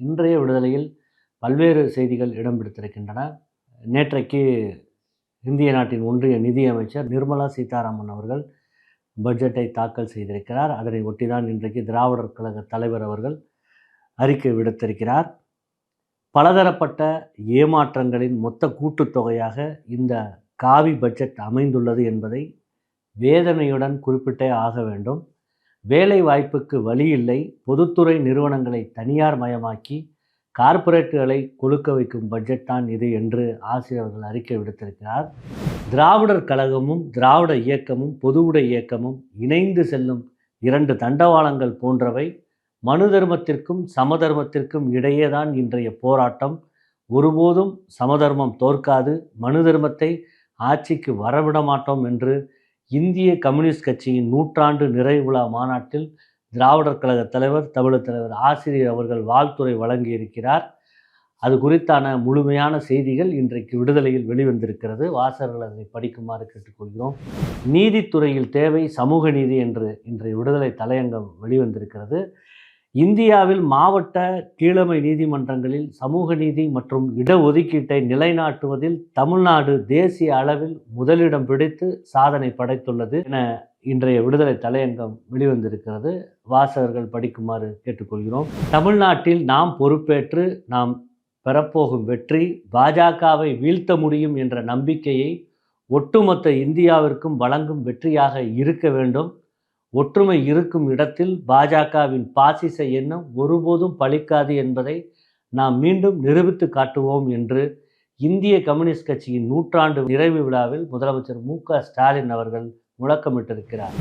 இன்றைய விடுதலையில் பல்வேறு செய்திகள் இடம் பிடித்திருக்கின்றன. நேற்றைக்கு இந்திய நாட்டின் ஒன்றிய நிதியமைச்சர் நிர்மலா சீதாராமன் அவர்கள் பட்ஜெட்டை தாக்கல் செய்திருக்கிறார். அதனை ஒட்டிதான் இன்றைக்கு திராவிடர் கழக தலைவர் அவர்கள் அறிக்கை விடுத்திருக்கிறார். பலதரப்பட்ட ஏமாற்றங்களின் மொத்த கூட்டுத்தொகையாக இந்த காவி பட்ஜெட் அமைந்துள்ளது என்பதை வேதனையுடன் குறிப்பிட்டே ஆக வேண்டும். வேலை வாய்ப்புக்கு வழி இல்லை பொதுத்துறை நிறுவனங்களை தனியார் மயமாக்கி கார்ப்பரேட்டுகளை கொழுக்க வைக்கும் பட்ஜெட் தான் இது என்று ஆசிரியர்கள் அறிக்கை விடுத்திருக்கிறார். திராவிடர் கழகமும் திராவிட இயக்கமும் பொதுவுடை இயக்கமும் இணைந்து செல்லும் இரண்டு தண்டவாளங்கள் போன்றவை மனு தர்மத்திற்கும் சமதர்மத்திற்கும் இடையேதான் இன்றைய போராட்டம். ஒருபோதும் சமதர்மம் தோற்காது. மனு தர்மத்தை ஆட்சிக்கு வரவிட மாட்டோம் என்று இந்திய கம்யூனிஸ்ட் கட்சியின் நூற்றாண்டு நிறைவு விழா மாநாட்டில் திராவிடர் கழக தலைவர் தமிழர் தலைவர் ஆசிரியர் அவர்கள் வாழ்த்துறை வழங்கியிருக்கிறார். அது குறித்தான முழுமையான செய்திகள் இன்றைக்கு விடுதலையில் வெளிவந்திருக்கிறது. வாசகர்கள் அதனை படிக்குமாறு கேட்டுக்கொள்கிறோம். நீதித்துறையில் தேவை சமூக நீதி என்று இன்றைய விடுதலை தலையங்கம் வெளிவந்திருக்கிறது. இந்தியாவில் மாவட்ட கீழமை நீதிமன்றங்களில் சமூக நீதி மற்றும் இடஒதுக்கீட்டை நிலைநாட்டுவதில் தமிழ்நாடு தேசிய அளவில் முதலிடம் பிடித்து சாதனை படைத்துள்ளது என இன்றைய விடுதலை தலையங்கம் வெளிவந்திருக்கிறது. வாசகர்கள் படிக்குமாறு கேட்டுக்கொள்கிறோம். தமிழ்நாட்டில் நாம் பொறுப்பேற்று நாம் பெறப்போகும் வெற்றி பாஜகவை வீழ்த்த முடியும் என்ற நம்பிக்கையை ஒட்டுமொத்த இந்தியாவிற்கும் வழங்கும் வெற்றியாக இருக்க வேண்டும். ஒற்றுமை இருக்கும் இடத்தில் பாஜகவின் பாசிச எண்ணம் ஒருபோதும் பழிக்காது என்பதை நாம் மீண்டும் நிரூபித்து காட்டுவோம் என்று இந்திய கம்யூனிஸ்ட் கட்சியின் நூற்றாண்டு நிறைவு விழாவில் முதலமைச்சர் மு ஸ்டாலின் அவர்கள் முழக்கமிட்டிருக்கிறார்.